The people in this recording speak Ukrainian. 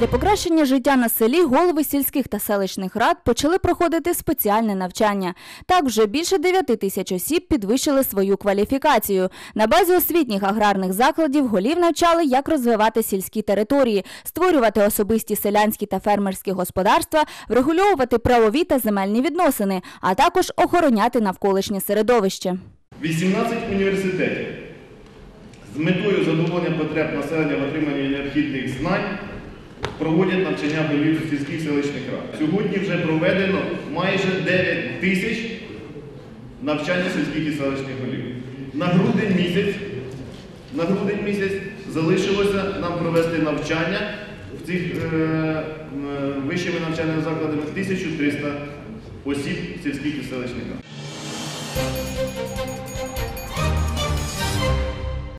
Для покращення життя на селі голови сільських та селищних рад почали проходити спеціальне навчання. Так, вже більше 9 тисяч осіб підвищили свою кваліфікацію. На базі освітніх аграрних закладів голів навчали, як розвивати сільські території, створювати особисті селянські та фермерські господарства, врегульовувати правові та земельні відносини, а також охороняти навколишнє середовище. 18 університетів з метою задоволення потреб населення в отриманні необхідних знань проводять навчання голів сільських селищних рад. Сьогодні вже проведено майже 9 тисяч навчання сільських і селищних голів. На грудень місяць, на грудень місяць залишилося нам провести навчання в цих е, е, вищими навчальними закладами 1300 осіб сільських і селищних рад.